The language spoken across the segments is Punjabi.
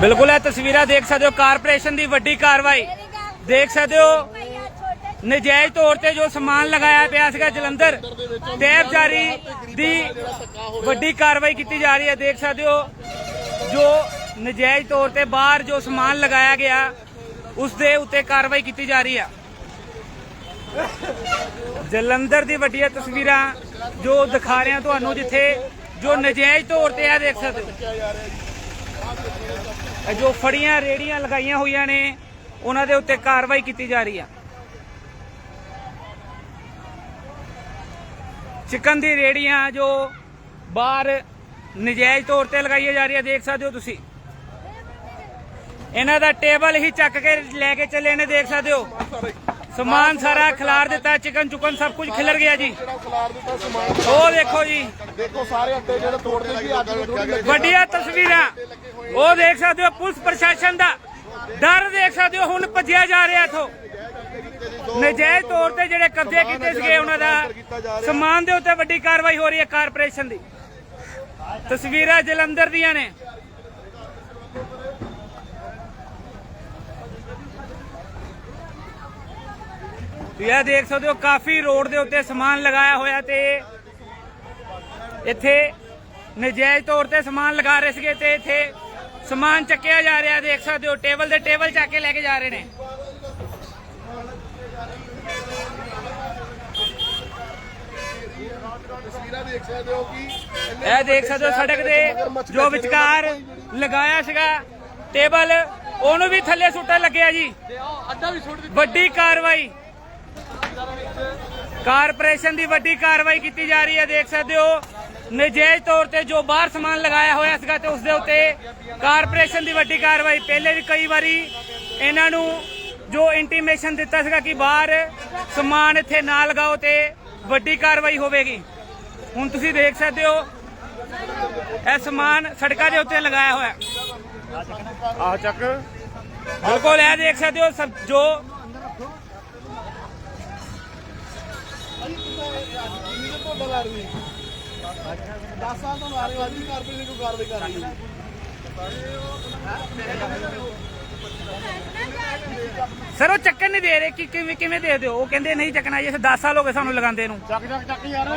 ਬਿਲਕੁਲ ਇਹ ਤਸਵੀਰਾਂ ਦੇਖ ਸਕਦੇ ਹੋ, ਕਾਰਪੋਰੇਸ਼ਨ ਦੀ ਵੱਡੀ ਕਾਰਵਾਈ। ਦੇਖ ਸਕਦੇ ਹੋ, ਨਜਾਇਜ਼ ਤੌਰ ਤੇ ਜੋ ਸਮਾਨ ਲਗਾਇਆ ਪਿਆ ਸੀਗਾ ਜਲੰਧਰ ਟੈਬ ਜਾਰੀ ਦੀ ਵੱਡੀ ਕਾਰਵਾਈ ਕੀਤੀ ਜਾ ਰਹੀ ਹੈ। ਦੇਖ ਸਕਦੇ ਹੋ, ਜੋ ਨਜਾਇਜ਼ ਤੌਰ ਤੇ ਬਾਹਰ ਜੋ ਸਮਾਨ ਲਗਾਇਆ ਗਿਆ ਉਸ ਦੇ ਉੱਤੇ ਕਾਰਵਾਈ ਕੀਤੀ ਜਾ ਰਹੀ ਹੈ। ਜਲੰਧਰ ਦੀ ਵੱਡੀਆਂ ਤਸਵੀਰਾਂ ਜੋ ਦਿਖਾ ਰਹੇ ਹਾਂ ਤੁਹਾਨੂੰ ਜਿੱਥੇ ਜੋ ਨਜਾਇਜ਼ ਤੌਰ ਤੇ ਆ, ਦੇਖ ਸਕਦੇ ਹੋ। ਜੋ ਫੜੀਆਂ, ਰੇੜੀਆਂ ਲਗਾਈਆਂ ਹੋਈਆਂ ਨੇ, ਉਹਨਾਂ ਦੇ ਉੱਤੇ ਕਾਰਵਾਈ ਕੀਤੀ ਜਾ ਰਹੀ ਆ। ਚਿਕਨ ਦੀ ਰੇੜੀਆਂ ਜੋ ਬਾਹਰ ਨਜਾਇਜ਼ ਤੌਰ ਤੇ ਲਗਾਈਆਂ ਜਾ ਰਹੀਆਂ, ਦੇਖ ਸਕਦੇ ਹੋ ਤੁਸੀਂ। ਇਹਨਾਂ ਦਾ ਟੇਬਲ ਹੀ ਚੱਕ ਕੇ ਲੈ ਕੇ ਚੱਲੇ ਨੇ, ਦੇਖ ਸਕਦੇ ਹੋ। ਸਮਾਨ ਸਾਰਾ ਖਿਲਾਰ ਦਿੱਤਾ ਚਿਕਨ ਚੁਕਨ ਸਭ ਕੁਝ ਖਿਲਰ ਗਿਆ ਜੀ। ਜਿਹੜਾ ਖਿਲਾਰ ਦਿੱਤਾ ਸਮਾਨ। ਉਹ ਦੇਖੋ ਜੀ। ਦੇਖੋ ਸਾਰੇ ਅੱਡੇ ਜਿਹੜੇ ਤੋੜਦੇ ਸੀ ਅੱਜ ਵੀ ਥੋੜੀ ਲੱਗੀ ਵੱਡੀਆਂ ਤਸਵੀਰਾਂ। ਉਹ ਦੇਖ ਸਕਦੇ ਹੋ ਪੁਲਿਸ ਪ੍ਰਸ਼ਾਸਨ ਦਾ ਡਰ ਦੇਖ ਸਕਦੇ ਹੋ ਹੁਣ ਭੱਜਿਆ ਜਾ ਰਿਹਾ ਇਥੋਂ। ਨਜਾਇਜ਼ ਤੌਰ ਤੇ ਜਿਹੜੇ ਕਬਜ਼ੇ ਕੀਤੇ ਸੀਗੇ ਉਹਨਾਂ ਦਾ ਸਮਾਨ ਦੇ ਉੱਤੇ ਵੱਡੀ ਕਾਰਵਾਈ ਹੋ ਰਹੀ ਹੈ ਕਾਰਪੋਰੇਸ਼ਨ ਦੀ। ਤਸਵੀਰਾਂ ਜਲੰਧਰ ਦੀਆਂ ਨੇ। ਇਹ ਦੇਖ ਸਕਦੇ ਹੋ, ਕਾਫੀ ਰੋਡ ਦੇ ਉੱਤੇ ਸਮਾਨ ਲਗਾਇਆ ਹੋਇਆ ਤੇ ਇੱਥੇ ਨਜਾਇਜ਼ ਤੌਰ ਤੇ ਸਮਾਨ ਲਗਾ ਰਹੇ ਸੀਗੇ ਤੇ ਇੱਥੇ ਸਮਾਨ ਚੱਕਿਆ ਜਾ ਰਿਹਾ, ਦੇਖ ਸਕਦੇ ਹੋ, ਟੇਬਲ ਦੇ ਟੇਬਲ ਚੱਕ ਕੇ ਲੈ ਕੇ ਜਾ ਰਹੇ ਨੇ। ਦੇਖ ਸਕਦੇ ਹੋ ਇਹ ਦੇਖ ਸਕਦੇ ਹੋ, ਸੜਕ ਦੇ ਜੋ ਵਿਚਕਾਰ ਲਗਾਇਆ ਸੀਗਾ ਟੇਬਲ, ਉਹਨੂੰ ਵੀ ਥੱਲੇ ਸੁੱਟਣ ਲੱਗਿਆ ਜੀ। ਵੱਡੀ ਕਾਰਵਾਈ ਕਾਰਪੋਰੇਸ਼ਨ ਦੀ ਵੱਡੀ ਕਾਰਵਾਈ ਕੀਤੀ ਜਾ ਰਹੀ ਹੈ ਦੇਖ ਸਕਦੇ ਹੋ। ਨਜਾਇਜ਼ ਤੌਰ ਤੇ ਜੋ ਬਾਹਰ ਸਮਾਨ ਲਗਾਇਆ ਹੋਇਆ ਸੀਗਾ ਤੇ ਉਸ ਦੇ ਉੱਤੇ ਕਾਰਪੋਰੇਸ਼ਨ ਦੀ ਵੱਡੀ ਕਾਰਵਾਈ। ਪਹਿਲੇ ਵੀ ਕਈ ਵਾਰੀ ਇਹਨਾਂ ਨੂੰ ਜੋ ਇੰਟੀਮੇਸ਼ਨ ਦਿੱਤਾ ਸੀਗਾ ਕਿ ਬਾਹਰ ਸਮਾਨ ਇੱਥੇ ਨਾ ਲਗਾਓ ਤੇ ਵੱਡੀ ਕਾਰਵਾਈ ਹੋਵੇਗੀ। ਹੁਣ ਤੁਸੀਂ ਦੇਖ ਸਕਦੇ ਹੋ ਇਹ ਸਮਾਨ ਸੜਕਾਂ ਦੇ ਉੱਤੇ ਲਗਾਇਆ ਹੋਇਆ। ਆਹ ਚੱਕ। ਬਿਲਕੁਲ ਇਹ ਦੇਖ ਸਕਦੇ ਹੋ ਜੋ ਡਰ ਰਹੀ 10 ਸਾਲ ਤੋਂ ਆ ਰਹੀ ਹੈ ਅੱਜ ਵੀ ਕਾਰਪੋਰੇਸ਼ਨ ਕੋਈ ਕਾਰਵਾਈ ਕਰ ਰਹੀ ਹੈ? ਸਰ ਉਹ ਚੱਕਣ ਨਹੀਂ ਦੇ ਰਹੇ ਕਿ ਕਿਵੇਂ ਕਿਵੇਂ ਦੇ ਦਿਓ। ਉਹ ਕਹਿੰਦੇ ਨਹੀਂ ਚੱਕਣਾ ਜੀ ਅਸੀਂ 10 ਸਾਲ ਹੋ ਗਏ ਸਾਨੂੰ ਲਗਾਉਂਦੇ ਨੂੰ। ਚੱਕ ਚੱਕ ਚੱਕ ਯਾਰ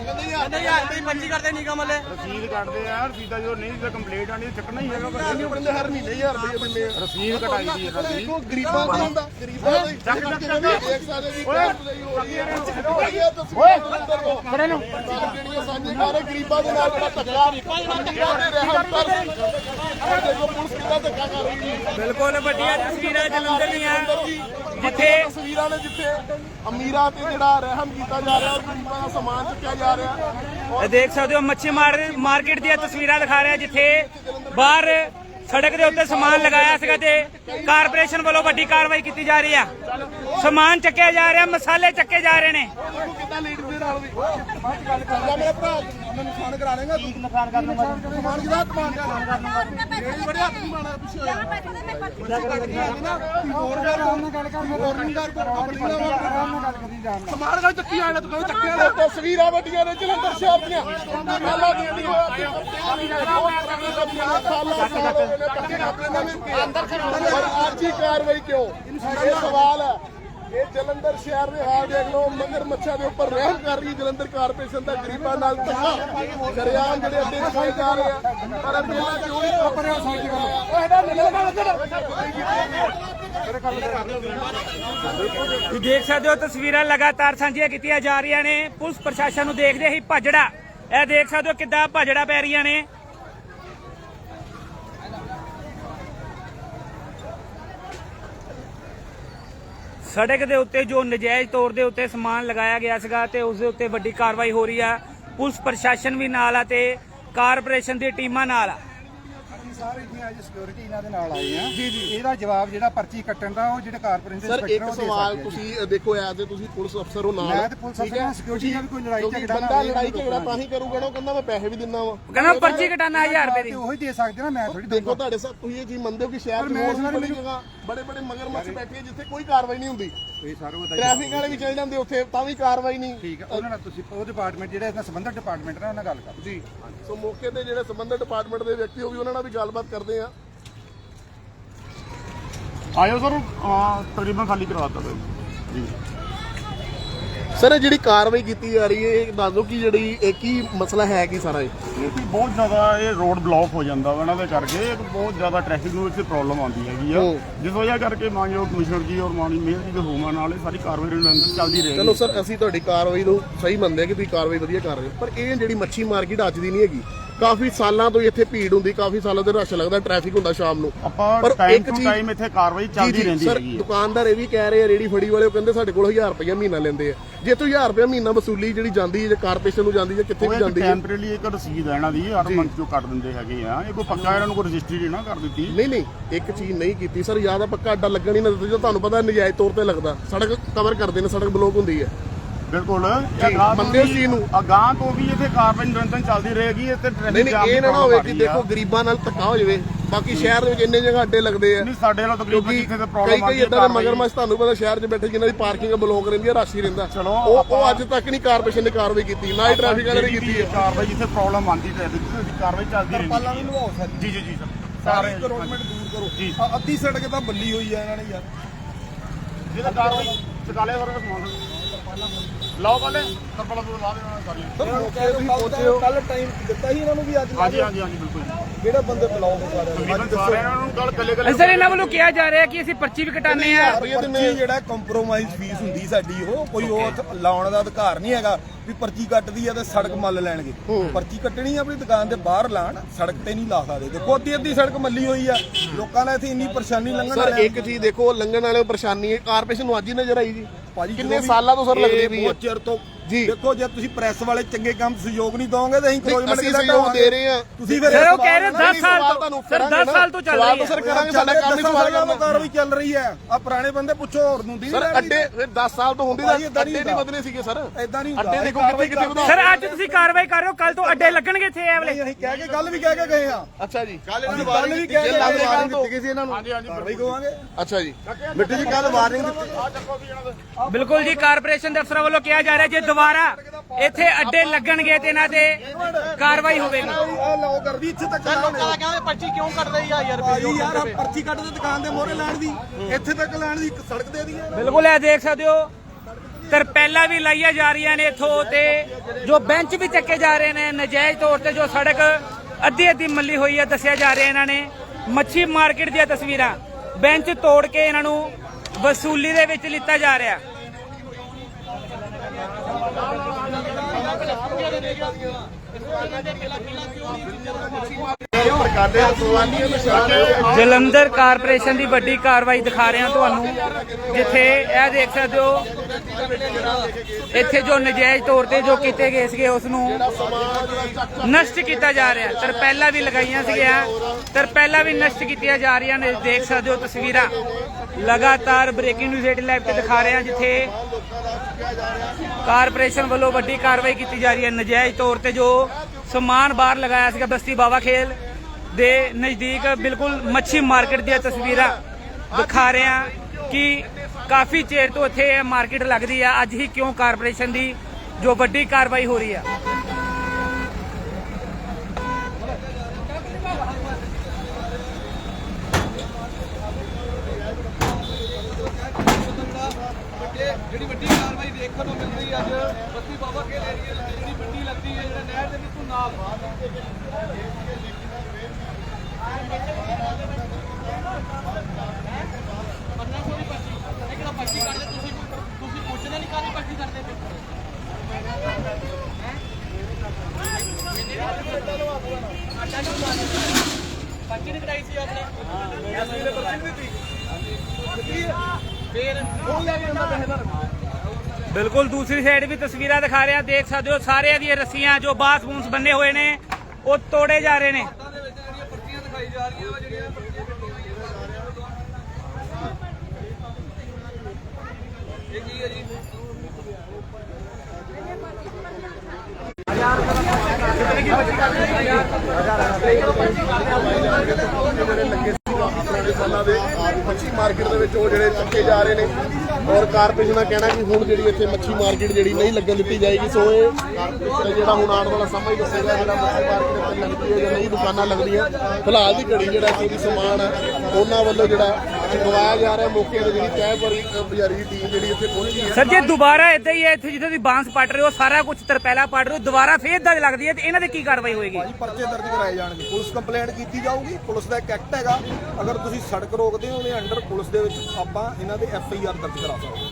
ਕਹਿੰਦੇ ਯਾਰ ਕੋਈ ਪੰਜੀ ਕਰਦੇ ਨਹੀਂ ਕੰਮ ਲੈ ਰਸੀਦ ਕੱਟਦੇ ਆ ਰਸੀਦਾ ਜਦੋਂ ਨਹੀਂ ਤੇ ਕੰਪਲੀਟ ਆਣੀ ਚੱਕਣਾ ਹੀ ਹੈਗਾ ਨਹੀਂ ਬੰਦੇ ਹਰ ਮਹੀਨੇ 1000 ਰੁਪਏ ਆ ਰਸੀਦ ਕਟਾਈ ਦੀ ਹੈ ਸਾਡੀ। ਦੇਖੋ ਗਰੀਬਾਂ ਦਾ ਹੁੰਦਾ ਦਾ ਚੱਕ ਚੱਕ ਖੜੇ ਨੂੰ। ਜਿਹੜੀਆਂ ਸਾਂਝੇ ਦੇ ਨਾਲ ਧੱਕਾ ਦੇ ਦੇਖੋ ਪੁਲਿਸ ਕਿੰਨਾ ਧੱਕਾ ਕਰ ਰਹੀ ਹੈ ਬਿਲਕੁਲ ਵੱਡੀਆਂ ਤਸਵੀਰਾਂ ਜਲੰਧਰ ਦੀਆਂ ਜਿੱਥੇ ਤਸਵੀਰਾਂ ਨੇ ਜਿੱਥੇ ਅਮੀਰਾਂ ਤੇ ਜਿਹੜਾ ਰਹਿਮ ਕੀਤਾ ਜਾ ਰਿਹਾ ਔਰ ਗਰੀਬਾਂ ਦਾ ਸਮਾਨ ਚੁੱਕਿਆ ਜਾ ਰਿਹਾ। ਇਹ ਦੇਖ ਸਕਦੇ ਹੋ ਮੱਛੀ ਮਾਰ ਮਾਰਕੀਟ ਦੀਆਂ ਤਸਵੀਰਾਂ ਦਿਖਾ ਰਿਹਾ ਜਿੱਥੇ ਬਾਹਰ ਸੜਕ ਦੇ ਉੱਤੇ ਸਮਾਨ ਲਗਾਇਆ ਸੀਗਾ ਤੇ ਕਾਰਪੋਰੇਸ਼ਨ ਵੱਲੋਂ ਵੱਡੀ ਕਾਰਵਾਈ ਕੀਤੀ ਜਾ ਰਹੀ ਆ। ਸਮਾਨ ਚੱਕਿਆ ਜਾ ਰਿਹਾ ਮਸਾਲੇ ਚੱਕੇ ਜਾ ਰਹੇ ਨੇ। ਨਾਲ ਵੀ ਗੱਲ ਕਰ ਲੈ ਮੇਰੇ ਭਰਾ ਮੈਂ ਨੁਕਸਾਨ ਕਰਾ ਦੇਗਾ ਤੂੰ ਨੁਕਸਾਨ ਕਰ ਦੂੰਗਾ ਸਮਾਨ ਕਿਹਦਾ ਸਮਾਨ ਕਰ ਇਹ ਬੜੇ ਹੱਥ ਨੂੰ ਮਾਣਾ ਪਿੱਛੇ ਹੋਰ ਕਰ ਆਰਾਮ ਨਾਲ ਗੱਲ ਕਰ ਹੋਰ ਨਹੀਂ ਕਰ ਆਪਣੀ ਨਾਲ ਸਮਾਨ ਕਾ ਚੱਕੀ ਆਣਾ ਤੂੰ ਕਹਿੰਦਾ ਚੱਕਿਆ ਨਾ ਤਸਵੀਰਾਂ ਵੱਡੀਆਂ ਨੇ ਜਲੰਧਰ ਸ਼ਹਿਰ ਦੀਆਂ ਦੇਣੀ ਹੋਇਆ ਅੰਦਰ ਅੱਜ ਹੀ ਕਾਰਵਾਈ ਕਿਉਂ ਇਹ ਸਵਾਲ ਹੈ ਇਹ ਜਲੰਧਰ ਸ਼ਹਿਰ ਦੇ ਹਾਲ ਦੇਖ ਲਓ ਮਗਰ ਮੱਛਾ ਦੇ ਉੱਪਰ ਰਹਿਮ ਕਰ ਰਹੀ ਜਲੰਧਰ ਕਾਰਪੋਰੇਸ਼ਨ ਦਾ ਗਰੀਬਾਂ ਨਾਲ ਧੱਕਾ ਦਰਿਆਮ ਜਿਹੜੇ ਅੱਡੇ ਦਿਖਾਏ ਜਾ ਰਹੇ ਆ ਪਰ ਪਹਿਲਾਂ ਕਿਉਂ ਨਹੀਂ ਕਰ ਰਿਹਾ ਸਾਈਡ ਉਹ ਇਹਦਾ ਨਿਕਲਣਾ ਤੁਸੀਂ ਦੇਖ ਸਕਦੇ ਹੋ ਤਸਵੀਰਾਂ ਲਗਾਤਾਰ ਸਾਂਝੀਆਂ ਕੀਤੀਆਂ ਜਾ ਰਹੀਆਂ ਨੇ। ਪੁਲਿਸ ਪ੍ਰਸ਼ਾਸਨ ਨੂੰ ਦੇਖਦੇ ਹੀ ਭੱਜੜਾ। ਇਹ ਦੇਖ ਸਕਦੇ ਹੋ ਕਿੱਦਾਂ ਭੱਜੜਾ ਪੈ ਰਹੀਆਂ ਨੇ। ਸੜਕ ਦੇ ਉੱਤੇ ਜੋ ਨਜਾਇਜ਼ ਤੌਰ ਦੇ ਉੱਤੇ ਸਮਾਨ ਲਗਾਇਆ ਗਿਆ ਸੀਗਾ ਤੇ ਉਸ ਦੇ ਉੱਤੇ ਵੱਡੀ ਕਾਰਵਾਈ ਹੋ ਰਹੀ ਆ। ਪੁਲਿਸ ਪ੍ਰਸ਼ਾਸਨ ਵੀ ਨਾਲ ਆ ਤੇ ਕਾਰਪੋਰੇਸ਼ਨ ਦੀ ਟੀਮਾਂ ਨਾਲ ਆ। ਸਾਰੇ ਜੀ ਅੱਜ ਸਿਕਿਉਰਿਟੀ ਇਹਨਾਂ ਦੇ ਨਾਲ ਆਏ ਆ ਜੀ ਜੀ ਇਹਦਾ ਜਵਾਬ ਜਿਹੜਾ ਪਰਚੀ ਕੱਟਣ ਦਾ ਉਹ ਜਿਹੜੇ ਕਾਰਪੋਰੇਸ਼ਨ ਦੇ ਸਰ ਇੱਕ ਇੰਸਪੈਕਟਰ ਉਹ ਦੇ ਸਵਾਲ ਸਕਦੇ ਆ ਜੀ। ਤੁਸੀਂ ਅ, ਦੇਖੋ ਐਜ਼ ਤੁਸੀਂ ਪੁਲਿਸ ਅਫਸਰ ਹੋ ਨਾਲ ਮੈਂ ਤੇ ਪੁਲਿਸ ਠੀਕ ਅਫਸਰ ਹੈ? ਹਾਂ, security ਨਾਲ ਵੀ ਕੋਈ ਲੜਾਈ ਕਿਉਂਕਿ ਝਗੜਾ ਨਾ ਬੰਦਾ ਹੋਵੇ, ਲੜਾਈ ਉਹਨੂੰ ਝਗੜਾ ਰੋਕਣਾ। ਤਾਂ ਹੀ ਕਰੂਗਾ ਨਾ ਉਹ ਕਹਿੰਦਾ ਮੈਂ ਪੈਸੇ ਵੀ ਦਿੰਦਾ ਵਾ ਕਹਿੰਦਾ ਪਰਚੀ ਕਟਾਣਾ 1000 ਰੁਪਏ ਦੀ ਤੇ ਉਹੀ ਦੇ ਸਕਦੇ ਨਾ ਮੈਂ ਥੋੜੀ ਦੇਖੋ ਤੁਹਾਡੇ ਸਾਥ ਤੁਸੀਂ ਇਹ ਚੀਜ਼ ਮੰਨਦੇ ਹੋ ਕਿ ਸ਼ਹਿਰ ਪਰ ਚ ਮੈਂ ਹੋਰ ਇਸ ਵੀ ਵਾਰੀ ਬੜੀ ਬੜੇ ਮਗਰਮੱਛ ਬੈਠੇ ਜਿੱਥੇ ਕੋਈ ਕਾਰਵਾਈ ਨਹੀਂ ਹੁੰਦੀ ਇਹ ਸਾਰੇ ਉਹਦਾ ਟ੍ਰੈਫਿਕ ਵਾਲੇ ਵੀ ਚੱਲ ਜਾਂਦੇ ਉੱਥੇ ਤਾਂ ਵੀ ਕਾਰਵਾਈ ਨਹੀਂ। ਠੀਕ ਹੈ ਉਹਨਾਂ ਨਾਲ ਤੁਸੀਂ ਉਹ ਡਿਪਾਰਟਮੈਂਟ ਜਿਹੜਾ ਇਹਨਾਂ ਸੰਬੰਧਿਤ ਡਿਪਾਰਟਮੈਂਟ ਨਾਲ ਉਹਨਾਂ ਨਾਲ ਗੱਲ ਕਰੋ। ਜੀ। ਸੋ ਮੌਕੇ ਤੇ ਜਿਹੜੇ ਸੰਬੰਧਿਤ ਡਿਪਾਰਟਮੈਂਟ ਦੇ ਵਿਅਕਤੀ ਉਹ ਵੀ ਉਹਨਾਂ ਨਾਲ ਵੀ ਗੱਲਬਾਤ ਕਰਦੇ ਆ। ਆਇਓ ਸਰ ਤਕਰੀਬਨ ਖਾਲੀ ਕਰਵਾਤਾ ਜੀ। ਸਰ ਇਹ ਜਿਹੜੀ ਕਾਰਵਾਈ ਕੀਤੀ ਜਾ ਰਹੀ ਹੈ ਇਹ ਦੱਸ ਦਿਓ ਕਿ ਜਿਹੜੀ ਇਹ ਕੀ ਮਸਲਾ ਹੈ ਕੀ ਸਾਰਾ ਇਹ? ਇਹ ਵੀ ਬਹੁਤ ਜ਼ਿਆਦਾ ਇਹ ਰੋਡ ਬਲੌਕ ਹੋ ਜਾਂਦਾ ਵਾ ਇਹਨਾਂ ਦੇ ਕਰਕੇ। ਇੱਕ ਬਹੁਤ ਜ਼ਿਆਦਾ ਟ੍ਰੈਫਿਕ ਨੂੰ ਇੱਥੇ ਪ੍ਰੋਬਲਮ ਆਉਂਦੀ ਹੈਗੀ ਆ। ਜਿਸ ਵਜ੍ਹਾ ਕਰਕੇ ਮਾਨਯੋਗ ਕਮਿਸ਼ਨਰ ਜੀ ਔਰ ਮਾਨਯੋਗ ਮੇਅਰ ਜੀ ਦੇ ਹੁਕਮਾਂ ਨਾਲ ਇਹ ਸਾਰੀ ਕਾਰਵਾਈ ਨਿਰੰਤਰ ਚੱਲਦੀ ਰਹੇਗੀ। ਚਲੋ ਸਰ ਅਸੀਂ ਤੁਹਾਡੀ ਕਾਰਵਾਈ ਨੂੰ ਸਹੀ ਮੰਨਦੇ ਹਾਂ ਕਿ ਤੁਸੀਂ ਕਾਰਵਾਈ ਵਧੀਆ ਕਰ ਰਹੇ ਹੋ ਪਰ ਇਹ ਜਿਹੜੀ ਮੱਛੀ ਮਾਰਕੀਟ ਅੱਜ ਦੀ ਨਹੀਂ ਹੈਗੀ। ਕਾਫੀ ਸਾਲਾਂ ਤੋਂ ਇੱਥੇ ਭੀੜ ਹੁੰਦੀ ਕਾਫੀ ਸਾਲਾਂ ਤੋਂ ਰਸ਼ ਲੱਗਦਾ ਟ੍ਰੈਫਿਕ ਹੁੰਦਾ ਸ਼ਾਮ ਨੂੰ। ਪਰ ਟਾਈਮ ਇੱਕ ਟੂ ਚੀਜ਼- ਟਾਈਮ ਇੱਥੇ ਕਾਰਵਾਈ ਚੱਲਦੀ ਰਹਿੰਦੀ ਹੈਗੀ ਆ ਦੁਕਾਨਦਾਰ ਇਹ ਵੀ ਕਹਿ ਰਹੇ ਆ ਰੇੜੀ ਫੜੀ ਵਾਲੇ ਉਹ ਕਹਿੰਦੇ ਸਾਡੇ ਕੋਲ 1000 ਰੁਪਇਆ ਮਹੀਨਾ ਲੈਂਦੇ ਆ। ਜੇ ਤੂੰ 1000 ਰੁਪਇਆ ਮਹੀਨਾ ਵਸੂਲੀ ਜਿਹੜੀ ਜਾਂਦੀ ਹੈ ਜੇ ਕਾਰਪੋਰੇਸ਼ਨ ਨੂੰ ਜਾਂਦੀ ਹੈ ਕਿੱਥੇ ਵੀ ਜਾਂਦੀ ਹੈ। ਟੈਂਪਰੇਰੀ ਇੱਕ ਰਸੀਦ ਹੈ ਇਹਨਾਂ ਦੀ ਹਰ ਮੰਥ ਜੋ ਕੱਟ ਦਿੰਦੇ ਹੈਗੇ ਆ। ਇਹ ਕੋਈ ਪੱਕਾ ਇਹਨਾਂ ਨੂੰ ਕੋਈ ਰਜਿਸਟਰੀ ਨਹੀਂ ਨਾ ਕਰ ਦਿੱਤੀ। ਨਹੀਂ ਨਹੀਂ ਇੱਕ ਚੀਜ਼ ਨਹੀਂ ਕੀਤੀ। ਸਰ ਜ਼ਿਆਦਾ ਪੱਕਾ ਅੱਡਾ ਲੱਗਣ ਹੀ ਨਾ ਦਿੱਤਾ ਤੁਹਾਨੂੰ ਪਤਾ ਨਜਾਇਜ਼ ਤੌਰ ਤੇ ਲੱਗਦਾ ਸੜਕ ਕਵਰ ਕਰਦੇ ਨੇ ਸੜਕ ਬਲੌਕ ਹੁੰਦੀ ਹੈ। ਬਿਲਕੁਲ। ਮੰਨਦੇ ਹੋ ਇਸ ਚੀਜ਼ ਨੂੰ? ਅਗਾਹ ਤੋਂ ਵੀ ਇੱਥੇ ਕਾਰਵਾਈ ਨਿਰੰਤਰ ਚੱਲਦੀ ਰਹੇਗੀ ਇੱਥੇ ਨਹੀਂ ਟ੍ਰੈਫਿਕ ਨਹੀਂ ਇਹ ਨਾ ਹੋਵੇ ਕਿ ਦੇਖੋ ਗਰੀਬਾਂ ਨਾਲ ਧੱਕਾ ਹੋ ਜਾਵੇ। ਬਾਕੀ ਸ਼ਹਿਰ ਦੇ ਵਿੱਚ ਇੰਨੇ ਜਗ੍ਹਾ ਅੱਡੇ ਲੱਗਦੇ ਆ। ਨਹੀਂ ਸਾਡੇ ਵੱਲੋਂ ਤਕਰੀਬਨ ਜਿੱਥੇ ਤੇ ਕਈ ਪ੍ਰੋਬਲਮ ਕਈ ਆਉਂਦੀ ਹੈ ਇਦਾਂ ਦੇ ਮਗਰਮੱਛ ਤੁਹਾਨੂੰ ਪਤਾ ਸ਼ਹਿਰ 'ਚ ਬੈਠੇ ਜਿਨ੍ਹਾਂ ਦੀ ਪਾਰਕਿੰਗ ਬਲੌਕ ਰਹਿੰਦੀ ਹੈ ਰਸ਼ ਹੀ ਰਹਿੰਦਾ। ਚਲੋ, ਉਹ ਉਹ ਅੱਜ ਤੱਕ ਨਹੀਂ ਕਾਰਪੋਰੇਸ਼ਨ ਨੇ ਕਾਰਵਾਈ ਕੀਤੀ ਨਾ ਹੀ ਟ੍ਰੈਫਿਕ ਵਾਲੇ ਨੇ ਕੀਤੀ ਹੈ ਕਾਰਵਾਈ ਜਿੱਥੇ ਪ੍ਰੋਬਲਮ ਆਉਂਦੀ ਟ੍ਰੈਫਿਕ ਦੀ ਕਾਰਵਾਈ ਚੱਲਦੀ ਰਹਿੰਦੀ ਪਾਲਾਂ ਨੂੰ ਲਵਾਓ ਸਰ ਜੀ ਜੀ ਜੀ ਸਰ। ਸਾਰੇ ਕਰੋੜਮੈਂਟ ਦੂਰ ਕਰੋ। ਅੱਧੀ ਸੜਕ ਤਾਂ ਬੱਲੀ ਹੋਈ ਆ ਇਹਨਾਂ ਨੇ ਯਾਰ। ਜਿਹਦਾ ਕਾਰਵਾਈ ਚਕਾਲੇ ਵਰਗਾ ਸਮਾਨ ਲਾਓ ਪਹਿਲੇ ਸਰ ਪਹਿਲਾਂ ਤੋਂ ਲਾ ਦੇਣਾ ਸਾਰੀ ਤੁਸੀਂ ਪਹੁੰਚੇ ਹੋ। ਕੱਲ ਟਾਈਮ ਦਿੱਤਾ ਸੀ ਇਹਨਾਂ ਨੂੰ ਵੀ ਅੱਜ? ਹਾਂਜੀ। ਹਾਂਜੀ ਹਾਂਜੀ ਬਿਲਕੁਲ ਜੀ। ਕਿਹੜੇ ਬੰਦੇ ਬੁਲਾਓਗੇ ਸਾਰਿਆਂ ਨੂੰ ਤਕਰੀਬਨ ਸਾਰਿਆਂ ਨੂੰ ਗੱਲ ਕੱਲੇ ਕੱਲੇ ਸਰ ਇਹਨਾਂ ਵੱਲੋਂ ਕਿਹਾ ਜਾ ਰਿਹਾ ਕਿ ਅਸੀਂ ਪਰਚੀ ਵੀ ਕਟਾਣੇ ਆ ਪਰਚੀ ਜਿਹੜਾ ਕੰਪਰੋਮਾਈਜ਼ ਫੀਸ ਹੁੰਦੀ ਸਾਡੀ ਉਹ ਕੋਈ ਉਹ ਉੱਥੇ ਲਾਉਣ ਦਾ ਅਧਿਕਾਰ ਨਹੀਂ ਹੈਗਾ ਵੀ ਪਰਚੀ ਕੱਟਦੀ ਆ ਤੇ ਸੜਕ ਮੱਲ ਲੈਣਗੇ। ਪਰਚੀ ਕੱਟਣੀ ਆ ਆਪਣੀ ਦੁਕਾਨ ਦੇ ਬਾਹਰ ਲਾਣ ਸੜਕ ਤੇ ਨਹੀਂ ਲਾ ਸਕਦੇ। ਦੇਖੋ ਅੱਧੀ ਅੱਧੀ ਸੜਕ ਮੱਲੀ ਹੋਈ ਆ। ਲੋਕਾਂ ਨੇ ਇੱਥੇ ਇੰਨੀ ਪਰੇਸ਼ਾਨੀ ਲੰਘਣ ਸਰ ਵਾਲਿਆਂ ਇੱਕ ਚੀਜ਼ ਦੇਖੋ ਲੰਘਣ ਵਾਲੇ ਨੂੰ ਪਰੇਸ਼ਾਨੀ ਹੈ। ਕਾਰਪੋਰੇਸ਼ਨ ਨੂੰ ਅੱਜ ਹੀ ਨਜ਼ਰ ਆਈ ਜੀ ਕਿੰਨੇ ਸਾਲਾਂ ਤੋਂ ਸਰ ਲੱਗਦੀ ਪਈ ਹੈ ਚਿਰ ਤੋਂ ਜੀ। ਦੇਖੋ ਜੇ ਤੁਸੀਂ ਪ੍ਰੈਸ ਵਾਲੇ ਚੰਗੇ ਕੰਮ ਸਹਿਯੋਗ ਨਹੀਂ ਦੋਗੇ ਤੇ ਅਸੀਂ ਨਹੀਂ, ਅਸੀਂ ਕਿੱਦਾਂ ਸਹਿਯੋਗ? ਦੇ ਰਹੇ ਹਾਂ। ਤੁਸੀਂ ਫਿਰ ਉਹ ਕਹਿ ਰਹੇ ਸਵਾਲ 10 ਸਾਲ ਤੋਂ ਤੁਹਾਨੂੰ ਸਰ ਕਰਾਂਗੇ 10 ਨਾ। ਸਾਲ ਤੋਂ ਚੱਲ ਰਹੀ ਹੈ ਸਰ ਕਰਾਂਗੇ ਸਾਡਾ ਕੰਮ ਹੀ ਦਸਾਂ ਸਵਾਲ ਕਰਨਾ। ਕਾਰਵਾਈ ਚੱਲ ਰਹੀ ਹੈ। ਆ ਪੁਰਾਣੇ ਬੰਦੇ ਪੁੱਛੋ ਹੋਰ ਨੂੰ ਦੀ ਸਰ ਅੱਡੇ ਫਿਰ 10 ਸਾਲ ਤੋਂ ਹੁੰਦੀ ਨਹੀਂ ਅੱਡੇ ਨਹੀਂ ਹੁੰਦਾ। ਬਦਲੇ ਸੀਗੇ ਸਰ। ਏਦਾਂ ਨਹੀਂ ਅੱਡੇ ਦੇਖੋ ਕਿੱਥੇ ਕਿੱਥੇ ਵਧਾ ਸਰ ਅੱਜ ਤੁਸੀਂ ਕਾਰਵਾਈ ਕਰ ਰਹੇ ਹੋ ਕੱਲ ਤੋਂ ਅੱਡੇ ਲੱਗਣਗੇ ਇੱਥੇ ਇਹ ਵਾਲੇ। ਅਸੀਂ ਕਹਿ ਕੇ ਗੱਲ ਵੀ ਕਹਿ ਕੇ ਗਏ ਆ ਅੱਛਾ ਜੀ। ਕੱਲ ਇਹਨਾਂ ਨੂੰ ਵਾਰਨਿੰਗ। ਦਿੱਤੀ ਸੀ ਇਹਨਾਂ ਨੂੰ। ਹਾਂਜੀ ਹਾਂਜੀ ਕਾਰਵਾਈ ਕਰਾਂਗੇ। ਅੱਛਾ ਜੀ। ਮਿੱਟੀ ਜੀ ਕੱਲ ਵਾਰਨਿੰਗ ਦਿੱਤੀ। ਆ ਚੱਕੋ ਵੀ ਇਹਨਾਂ ਦੇ ਬਿਲਕੁਲ ਜੀ ਕਾਰਪੋਰੇਸ਼ਨ ਦੇ ਅਫਸਰਾਂ ਵੱਲੋਂ ਕਿਹਾ ਜਾ ਰਿਹਾ ਜੇ ਦੁਬਾਰਾ ਇੱਥੇ ਅੱਡੇ ਲੱਗਣਗੇ ਤੇ ਇਹਨਾਂ ਤੇ ਕਾਰਵਾਈ ਹੋਵੇਗੀ। ਆ ਲਾਓ ਕਰਦੀ ਇੱਥੇ ਤੱਕ ਲਾਉਣੇ ਲੋਕਾਂ ਦਾ ਕਹਿੰਦੇ ਪਰਚੀ ਕਿਉਂ ਕੱਟਦੇ ਆ ਯਾਰ ਭਾਈ ਯਾਰ ਆਹ ਪਰਚੀ ਕੱਢ ਦੇ ਦੁਕਾਨ ਦੇ ਮੋਹਰੇ ਲੈਣ ਦੀ। ਇੱਥੇ ਤੱਕ ਲੈਣ ਦੀ ਇੱਕ ਸੜਕ ਦੇ ਦੀ ਬਿਲਕੁਲ ਇਹ ਦੇਖ ਸਕਦੇ ਹੋ। ਤਰਪੈਲਾ ਵੀ ਲਾਈਆਂ ਜਾ ਰਹੀਆਂ ਨੇ ਇੱਥੋਂ ਤੇ ਜੋ ਬੈਂਚ ਵੀ ਚੱਕੇ ਜਾ ਰਹੇ ਨੇ ਨਜਾਇਜ਼ ਤੌਰ ਤੇ ਜੋ ਸੜਕ ਅੱਧੀ ਅੱਧੀ ਮੱਲੀ ਹੋਈ ਹੈ ਦੱਸਿਆ ਜਾ ਰਿਹਾ ਇਹਨਾਂ ਨੇ। ਮੱਛੀ ਮਾਰਕੀਟ ਦੀਆਂ ਤਸਵੀਰਾਂ। ਬੈਂਚ ਤੋੜ ਕੇ ਇਹਨਾਂ ਨੂੰ ਵਸੂਲੀ ਦੇ ਵਿੱਚ ਲਿੱਤਾ ਜਾ ਰਿਹਾ। ਜਲੰਧਰ ਕਾਰਪੋਰੇਸ਼ਨ ਦੀ ਵੱਡੀ ਕਾਰਵਾਈ ਦਿਖਾ ਰਹੇ ਹਾਂ ਤੁਹਾਨੂੰ, ਜਿੱਥੇ ਇਹ ਦੇਖ ਸਕਦੇ ਹੋ, ਇੱਥੇ ਜੋ ਨਜਾਇਜ਼ ਤੌਰ ਤੇ ਜੋ ਕੀਤੇ ਗਏ ਸੀਗੇ ਉਸ ਨੂੰ ਨਸ਼ਟ ਕੀਤਾ ਜਾ ਰਿਹਾ। ਤਰ ਪਹਿਲਾਂ ਵੀ ਲਗਾਈਆਂ ਸੀਗੀਆਂ ਤਰ ਪਹਿਲਾਂ ਵੀ ਨਸ਼ਟ ਕੀਤੀਆਂ ਜਾ ਰਹੀਆਂ ਨੇ, ਦੇਖ ਸਕਦੇ ਹੋ ਤਸਵੀਰਾਂ। ਲਗਾਤਾਰ ਬ੍ਰੇਕਿੰਗ ਨਿਊਜ਼ 8 ਲਾਈਵ ਤੇ ਦਿਖਾ ਰਹੇ ਹਾਂ ਜਿੱਥੇ ਕਾਰਪੋਰੇਸ਼ਨ ਵੱਲੋਂ ਵੱਡੀ ਕਾਰਵਾਈ ਕੀਤੀ ਜਾ ਰਹੀ ਹੈ। ਨਜਾਇਜ਼ ਤੌਰ ਤੇ ਜੋ ਸਮਾਨ ਬਾਹਰ ਲਗਾਇਆ ਸੀਗਾ ਬਸਤੀ ਬਾਵਾ ਖੇਲ ਦੇ ਨਜ਼ਦੀਕ, ਬਿਲਕੁਲ ਮੱਛੀ ਮਾਰਕੀਟ ਦੀਆਂ ਤਸਵੀਰਾਂ ਦਿਖਾ ਰਹੇ ਹਾਂ ਕਿ ਕਾਫੀ ਚਿਰ ਤੋਂ ਇੱਥੇ ਮਾਰਕੀਟ ਲੱਗਦੀ ਆ। ਅੱਜ ਹੀ ਕਿਉਂ ਕਾਰਪੋਰੇਸ਼ਨ ਦੀ ਜੋ ਵੱਡੀ ਕਾਰਵਾਈ ਹੋ ਰਹੀ ਆ ਜਿਹੜੀ ਵੱਡੀ ਕਾਰਵਾਈ ਦੇਖਣ ਨੂੰ ਮਿਲ ਰਹੀ ਅੱਜ ਬੱਤੀ ਬਾਬਾ ਕੇ ਏਰੀਆ ਵਿੱਚ ਜਿਹੜੀ ਵੱਡੀ ਲੱਗਦੀ ਹੈ ਜਿਹੜਾ ਨਹਿਰ ਦੇ ਬਿਲਕੁਲ ਨਾਲ ਪੰਨਾ ਕੋਈ ਪਰਚੀ ਇਹ ਕਿਹੜਾ ਪਰਚੀ ਕੱਢਦੇ ਤੁਸੀਂ ਤੁਸੀਂ ਪੁੱਛਦੇ ਨਹੀਂ ਕਾਹਦੀ ਪਰਚੀ ਕੱਢਦੇ ਪਏ ਪਰਚੀ ਨਹੀਂ ਕਢਾਈ ਸੀ ਆਪਨੇ ਐਸਪੀ ਨੇ ਪਰਚੀ ਨਹੀਂ ਦਿੱਤੀ ਫੇਰ ਉਹ ਲੈ ਕੇ ਆਉਂਦਾ ਪੈਸੇ ਦਾ ਬਿਲਕੁਲ ਦੂਸਰੀ ਸਾਈਡ ਵੀ ਤਸਵੀਰਾਂ ਦਿਖਾ ਰਿਹਾ, ਦੇਖ ਸਕਦੇ ਹੋ ਸਾਰਿਆਂ ਦੀਆਂ ਰੱਸੀਆਂ, ਜੋ ਬਾਸ ਬੂੰਸ ਬੰਨੇ ਹੋਏ ਨੇ, ਉਹ ਤੋੜੇ ਜਾ ਰਹੇ ਨੇ। ਲਗਾਈ ਦੇ ਮੱਛੀ ਮਾਰਕੀਟ ਦੇ ਵਿੱਚ ਉਹ ਜਿਹੜੇ ਚੱਕੇ ਜਾ ਰਹੇ ਨੇ। ਔਰ ਕਾਰਪੋਰੇਸ਼ਨ ਦਾ ਕਹਿਣਾ ਕਿ ਹੁਣ ਜਿਹੜੀ ਇੱਥੇ ਮੱਛੀ ਮਾਰਕੀਟ ਜਿਹੜੀ ਨਹੀਂ ਲੱਗਣ ਦਿੱਤੀ ਜਾਏਗੀ ਸੋ ਇਹ ਜਿਹੜਾ ਹੁਣ ਆਉਣ ਵਾਲਾ ਸਮਾਂ ਹੀ ਦੱਸੇਗਾ ਜਿਹੜਾ ਮੱਛੀ ਮਾਰਕੀਟ ਇੱਥੇ ਲੱਗਦੀ ਹੈ ਜਾਂ ਨਹੀਂ ਦੁਕਾਨਾਂ ਲੱਗਦੀਆਂ। ਫਿਲਹਾਲ ਦੀ ਘੜੀ ਜਿਹੜਾ ਕੋਈ ਸਮਾਨ ਉਹਨਾਂ ਵੱਲੋਂ ਜਿਹੜਾ ਚੁਕਵਾਇਆ ਜਾ ਰਿਹਾ ਮੌਕੇ ਤੇ ਜਿਹੜੀ ਤੈਅ ਬਰੀ ਬਜ਼ਾਰੀ ਦੀ ਟੀਮ ਜਿਹੜੀ ਇੱਥੇ ਪਹੁੰਚੀ ਹੈ। ਸਰ ਜੇ ਦੁਬਾਰਾ ਇਦਾਂ ਹੀ ਹੈ ਇੱਥੇ ਜਿੱਥੇ ਤੁਸੀਂ ਬਾਂਸ ਪੱਟ ਰਹੇ ਹੋ ਸਾਰਾ ਕੁਝ ਤਰਪੈਲਾ ਪੱਟ ਰਹੇ ਹੋ ਦੁਬਾਰਾ ਫੇਰ ਦਰਜ ਲੱਗਦੀ ਹੈ ਤੇ ਇਹਨਾਂ ਤੇ ਕੀ ਕਾਰਵਾਈ ਹੋਏਗੀ? ਭਾਜੀ ਪਰਚੇ ਦਰਜ ਕਰਾਏ ਜਾਣਗੇ। ਪੁਲਿਸ ਕੰਪਲੇਂਟ ਕੀਤੀ ਜਾਊਗੀ ਪੁਲਿਸ ਦਾ ਇੱਕ ਐਕਟ ਹੈਗਾ। ਅਗਰ ਤੁਸੀਂ ਸੜਕ ਰੋਕਦੇ ਹੋ ਉਹਦੇ ਅੰਡਰ ਪੁਲਿਸ ਦੇ ਵਿੱਚ ਆਪਾਂ ਇਹਨਾਂ ਦੇ ਐਫ ਆਈ ਆਰ ਦਰਜ ਕਰਾ ਸਕਦੇ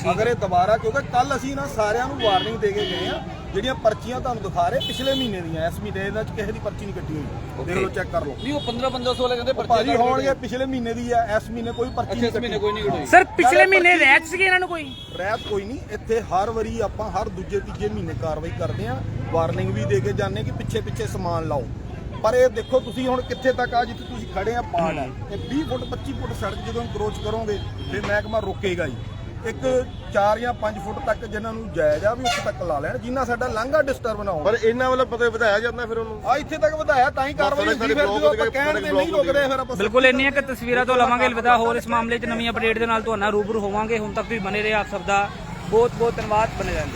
ਹਾਂ। ਅਗਰ ਇਹ ਦੁਬਾਰਾ ਕਿਉਂਕਿ ਕੱਲ ਅਸੀਂ ਨਾ ਸਾਰਿਆਂ ਨੂੰ ਵਾਰਨਿੰਗ ਦੇ ਕੇ ਗਏ ਆ ਜਿਹੜੀਆਂ ਪਰਚੀਆਂ ਤੁਹਾਨੂੰ ਦਿਖਾ ਰਹੇ ਪਿਛਲੇ ਮਹੀਨੇ ਦੀਆਂ ਇਸ ਮਹੀਨੇ ਇਹਨਾਂ 'ਚ ਕਿਸੇ ਦੀ ਪਰਚੀ ਨਹੀਂ ਕੱਟੀ ਹੋਈ। ਦੇਖ ਲਓ ਚੈੱਕ ਕਰ ਲਓ। ਨਹੀਂ ਉਹ 15 1500 ਵਾਲੇ ਕਹਿੰਦੇ ਭਾਜੀ ਹੋਣਗੇ ਪਿਛਲੇ ਮਹੀਨੇ ਦੀ ਆ ਇਸ ਮਹੀਨੇ ਕੋਈ ਪਰਚੀ ਨਹੀਂ ਕੱਟੀ। ਕੋਈ ਨਹੀਂ ਕਢਾਈ ਸਰ ਪਿਛਲੇ ਮਹੀਨੇ ਰਹਿਤ ਸੀਗੇ ਇਹਨਾਂ ਨੂੰ ਕੋਈ? ਰਹਿਤ ਕੋਈ ਨਹੀਂ ਇੱਥੇ ਹਰ ਵਾਰੀ ਆਪਾਂ ਹਰ ਦੂਜੇ ਤੀਜੇ ਮਹੀਨੇ ਕਾਰਵਾਈ ਕਰਦੇ ਆ ਵਾਰਨਿੰਗ ਵੀ ਦੇ ਕੇ ਜਾਂਦੇ ਕਿ ਪਿੱਛੇ ਪਿੱਛੇ ਸਮਾਨ ਲਾਓ। ਪਰ ਇਹ ਦੇਖੋ ਤੁਸੀਂ ਹੁਣ ਕਿੱਥੇ ਤੱਕ ਆ ਜਿੱਥੇ ਖੜੇ ਆ ਪਾੜ ਹੈ। ਇਹ 20 ਫੁੱਟ 25 ਫੁੱਟ ਸੜਕ ਜਦੋਂ ਕਰੋਚ ਕਰੋਗੇ ਫਿਰ ਮਹਿਕਮਾ ਰੋਕੇਗਾ ਹੀ। ਇੱਕ 4 ਜਾਂ 5 ਫੁੱਟ ਤੱਕ ਜਿਨ੍ਹਾਂ ਨੂੰ ਜਾਇਜ਼ ਆ ਵੀ ਉੱਥੇ ਤੱਕ ਲਾ ਲੈਣ ਜਿੰਨਾ ਸਾਡਾ ਲਾਂਘਾ ਡਿਸਟਰਬ ਨਾ ਹੋਵੇ। ਪਰ ਇਹਨਾਂ ਵੱਲੋਂ ਪਤਾ ਵਧਾਇਆ ਜਾਂਦਾ ਫਿਰ ਉਹਨੂੰ? ਆ ਇੱਥੇ ਤੱਕ ਵਧਾਇਆ ਤਾਂ ਹੀ ਕਾਰਵਾਈ ਹੁੰਦੀ ਫਿਰ ਜਦੋਂ ਆਪਾਂ ਕਹਿਣ ਦੇ ਨਹੀਂ ਰੁਕਦੇ ਫਿਰ ਆਪਾਂ ਬਿਲਕੁਲ ਇੰਨੀਆਂ ਕਿ ਤਸਵੀਰਾਂ ਤੋਂ ਲਵਾਂਗੇ ਅਲਵਿਦਾ ਹੋਰ ਇਸ ਮਾਮਲੇ 'ਚ ਨਵੀਂ ਅਪਡੇਟ ਦੇ ਨਾਲ ਤੁਹਾਨੂੰ ਰੂਬਰੂ ਹੋਵਾਂਗੇ ਹੁਣ ਤੱਕ ਵੀ ਬਨੇ ਰਹੇ ਆਪ ਸਭ ਦਾ। ਬਹੁਤ ਬਹੁਤ ਧੰਨਵਾਦ ਬਨੇ ਰਹਿਣ